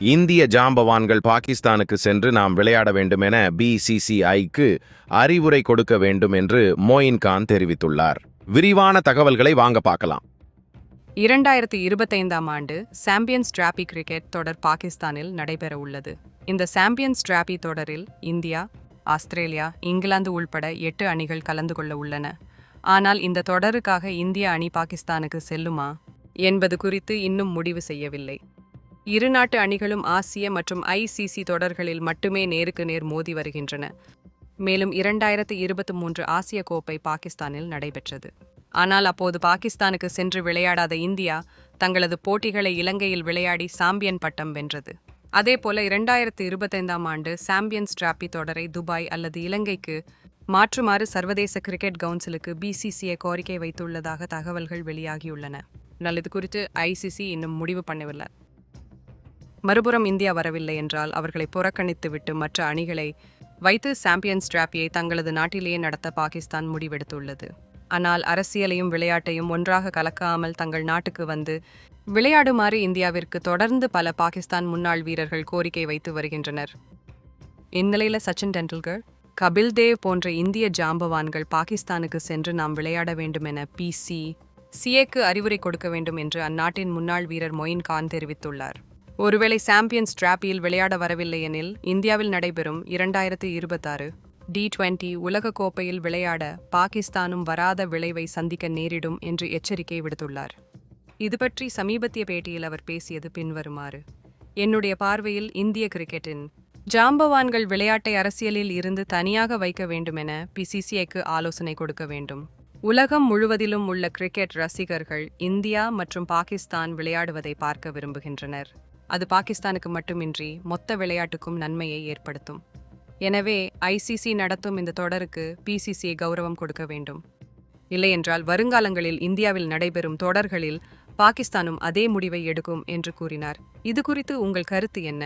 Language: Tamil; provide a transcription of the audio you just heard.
இந்திய ஜாம்பவான்கள் பாகிஸ்தானுக்கு சென்று நாம் விளையாட வேண்டும் என பிசிசிஐக்கு அறிவுரை கொடுக்க வேண்டும் என்று மோயின் கான் தெரிவித்துள்ளார். விரிவான தகவல்களை வாங்க பார்க்கலாம். இரண்டாயிரத்தி இருபத்தைந்தாம் ஆண்டு சாம்பியன்ஸ் டிராபி கிரிக்கெட் தொடர் பாகிஸ்தானில் நடைபெற உள்ளது. இந்த சாம்பியன்ஸ் டிராபி தொடரில் இந்தியா ஆஸ்திரேலியா இங்கிலாந்து உள்பட எட்டு அணிகள் கலந்து கொள்ள உள்ளன. ஆனால் இந்த தொடருக்காக இந்திய அணி பாகிஸ்தானுக்கு செல்லுமா என்பது குறித்து இன்னும் முடிவு செய்யவில்லை. இரு நாட்டு அணிகளும் ஆசிய மற்றும் ஐசிசி தொடர்களில் மட்டுமே நேருக்கு நேர் மோதி வருகின்றன. மேலும் இரண்டாயிரத்து இருபத்தி மூன்று ஆசிய கோப்பை பாகிஸ்தானில் நடைபெற்றது. ஆனால் அப்போது பாகிஸ்தானுக்கு சென்று விளையாடாத இந்தியா தங்களது போட்டிகளை இலங்கையில் விளையாடி சாம்பியன் பட்டம் வென்றது. அதேபோல இரண்டாயிரத்து இருபத்தைந்தாம் ஆண்டு சாம்பியன்ஸ் டிராபி தொடரை துபாய் அல்லது இலங்கைக்கு மாற்றுமாறு சர்வதேச கிரிக்கெட் கவுன்சிலுக்கு பிசிசிஐ கோரிக்கை வைத்துள்ளதாக தகவல்கள் வெளியாகியுள்ளன. நல்லது குறித்து ஐசிசி இன்னும் முடிவு பண்ணவில்லை. மறுபுறம் இந்தியா வரவில்லை என்றால் அவர்களை புறக்கணித்துவிட்டு மற்ற அணிகளை வைத்து சாம்பியன்ஸ் டிராப்பியை தங்களது நாட்டிலேயே நடத்த பாகிஸ்தான் முடிவெடுத்துள்ளது. ஆனால் அரசியலையும் விளையாட்டையும் ஒன்றாக கலக்காமல் தங்கள் நாட்டுக்கு வந்து விளையாடுமாறு இந்தியாவிற்கு தொடர்ந்து பல பாகிஸ்தான் முன்னாள் வீரர்கள் கோரிக்கை வைத்து வருகின்றனர். இந்நிலையில் சச்சின் டெண்டுல்கர் கபில் தேவ் போன்ற இந்திய ஜாம்பவான்கள் பாகிஸ்தானுக்கு சென்று நாம் விளையாட வேண்டும் என பிசி சிஏக்கு அறிவுரை கொடுக்க வேண்டும் என்று அந்நாட்டின் முன்னாள் வீரர் மொயின் கான் தெரிவித்துள்ளார். ஒருவேளை சாம்பியன்ஸ் டிராப்பியில் விளையாட வரவில்லை எனில் இந்தியாவில் நடைபெறும் இரண்டாயிரத்து இருபத்தாறு டி டுவெண்டி உலகக்கோப்பையில் விளையாட பாகிஸ்தானும் வராத விளைவை சந்திக்க நேரிடும் என்று எச்சரிக்கை விடுத்துள்ளார். இது பற்றி சமீபத்திய பேட்டியில் அவர் பேசியது பின்வருமாறு. என்னுடைய பார்வையில் இந்திய கிரிக்கெட்டின் ஜாம்பவான்கள் விளையாட்டை அரசியலில் இருந்து தனியாக வைக்க வேண்டுமென பிசிசிஐக்கு ஆலோசனை கொடுக்க வேண்டும். உலகம் முழுவதிலும் உள்ள கிரிக்கெட் ரசிகர்கள் இந்தியா மற்றும் பாகிஸ்தான் விளையாடுவதை பார்க்க விரும்புகின்றனர். அது பாகிஸ்தானுக்கு மட்டுமின்றி மொத்த விளையாட்டுக்கும் நன்மையை ஏற்படுத்தும். எனவே ஐசிசி நடத்தும் இந்த தொடருக்கு பிசிசிஐ கௌரவம் கொடுக்க வேண்டும். இல்லையென்றால் வருங்காலங்களில் இந்தியாவில் நடைபெறும் தொடர்களில் பாகிஸ்தானும் அதே முடிவை எடுக்கும் என்று கூறினார். இது குறித்து உங்கள் கருத்து என்ன?